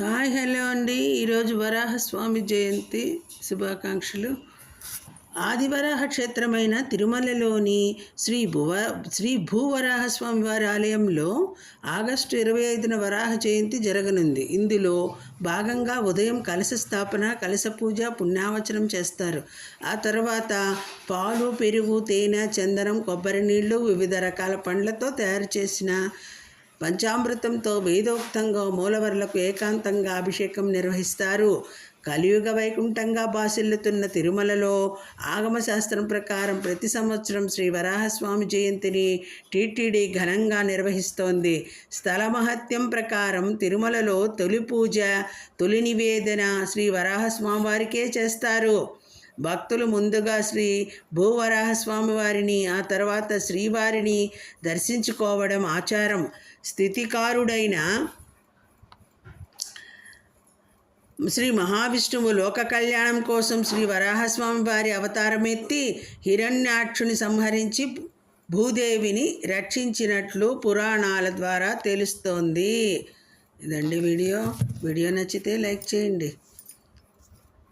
Hi hello అండి. ఈరోజు వరాహస్వామి జయంతి శుభాకాంక్షలు. ఆదివరాహ క్షేత్రమైన తిరుమలలోని శ్రీ భువ శ్రీ భూవరాహస్వామి వారి ఆలయంలో ఆగస్టు ఇరవై ఐదున వరాహ జయంతి జరగనుంది. ఇందులో భాగంగా ఉదయం కలశ స్థాపన కలశ పూజ పుణ్యావచనం చేస్తారు. ఆ తర్వాత పాలు పెరుగు తేనె చందనం కొబ్బరి నీళ్ళు వివిధ రకాల పండ్లతో తయారు చేసిన పంచామృతంతో వేదోక్తంగా మూలవర్లకు ఏకాంతంగా అభిషేకం నిర్వహిస్తారు. కలియుగ వైకుంఠంగా బాసిల్లుతున్న తిరుమలలో ఆగమశాస్త్రం ప్రకారం ప్రతి సంవత్సరం శ్రీ వరాహస్వామి జయంతిని టీటీడీ ఘనంగా నిర్వహిస్తోంది. స్థల మహత్యం ప్రకారం తిరుమలలో తొలి పూజ తొలి నివేదన శ్రీ వరాహస్వామి వారికే చేస్తారు. భక్తులు ముందుగా శ్రీ భూవరాహస్వామి వారిని ఆ తర్వాత శ్రీవారిని దర్శించుకోవడం ఆచారం. స్థితికారుడైన శ్రీ మహావిష్ణువు లోక కళ్యాణం కోసం శ్రీ వరాహస్వామి వారి అవతారమెత్తి హిరణ్యాక్షుని సంహరించి భూదేవిని రక్షించినట్లు పురాణాల ద్వారా తెలుస్తోంది. ఇదండి వీడియో. వీడియో నచ్చితే లైక్ చేయండి.